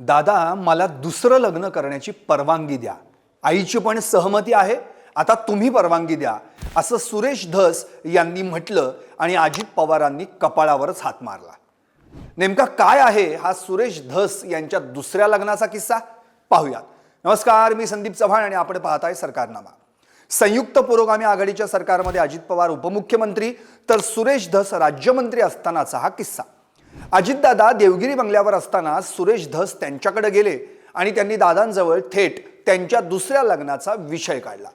दादा मला दुसरं लग्न करण्याची परवानगी द्या. आईची पण सहमती आहे आता तुम्ही परवानगी द्या. असं सुरेश धस यांनी म्हटलं आणि अजित पवारांनी कपाळावरच हात मारला. नेमका काय आहे हा सुरेश धस यांच्या दुसऱ्या लग्नाचा किस्सा? पाहूयात. नमस्कार मी संदीप चव्हाण आणि आपण पाहताय सरकारनामा. संयुक्त पुरोगामी आघाडीच्या सरकारमध्ये अजित पवार उपमुख्यमंत्री तर सुरेश धस राज्यमंत्री असतानाचा हा किस्सा. अजितदादा देवगिरी बंगल्यावर असताना सुरेश धस त्यांच्याकडे गेले आणि त्यांनी दादांजवळ थेट त्यांच्या दुसऱ्या लग्नाचा विषय काढला.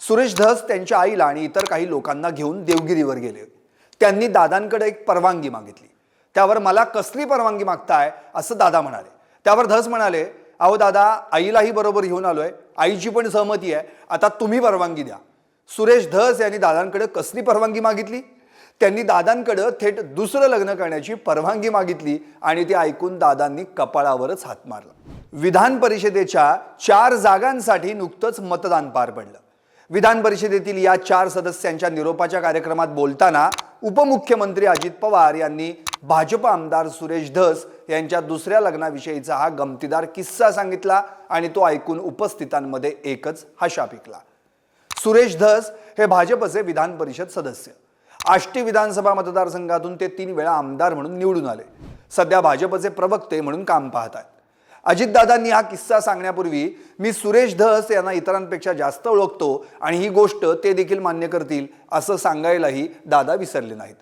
सुरेश धस त्यांच्या आईला आणि इतर काही लोकांना घेऊन देवगिरीवर गेले. त्यांनी दादांकडे एक परवानगी मागितली. त्यावर मला कसली परवानगी मागताय? असं दादा म्हणाले. त्यावर धस म्हणाले अहो दादा आईलाही बरोबर घेऊन आलोय. आईची पण सहमती आहे. आता तुम्ही परवानगी द्या. सुरेश धस यांनी दादांकडे कसली परवानगी मागितली? त्यांनी दादांकडं थेट दुसरं लग्न करण्याची परवानगी मागितली आणि ते ऐकून दादांनी कपाळावरच हात मारला. विधान परिषदेच्या चार जागांसाठी नुकतंच मतदान पार पडलं. विधान परिषदेतील या चार सदस्यांच्या निरोपाच्या कार्यक्रमात बोलताना उपमुख्यमंत्री अजित पवार यांनी भाजप आमदार सुरेश धस यांच्या दुसऱ्या लग्नाविषयीचा हा गमतीदार किस्सा सांगितला आणि तो ऐकून उपस्थितांमध्ये एकच हशा पिकला. सुरेश धस हे भाजपचे विधान परिषद सदस्य. आष्टी विधानसभा मतदारसंघातून ते तीन वेळा आमदार म्हणून निवडून आले. सध्या भाजपचे प्रवक्ते म्हणून काम पाहत आहेत अजितदादांनी हा किस्सा सांगण्यापूर्वी मी सुरेश धस यांना इतरांपेक्षा जास्त ओळखतो आणि ही गोष्ट ते देखील मान्य करतील असं सांगायलाही दादा विसरले नाहीत.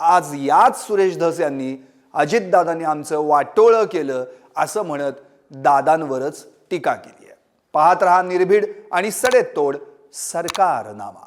आज याच सुरेश धस यांनी अजितदादांनी आमचं वाटोळं केलं असं म्हणत दादांवरच टीका केली आहे. पाहत रहा निर्भीड आणि सडेतोड सरकारनामा.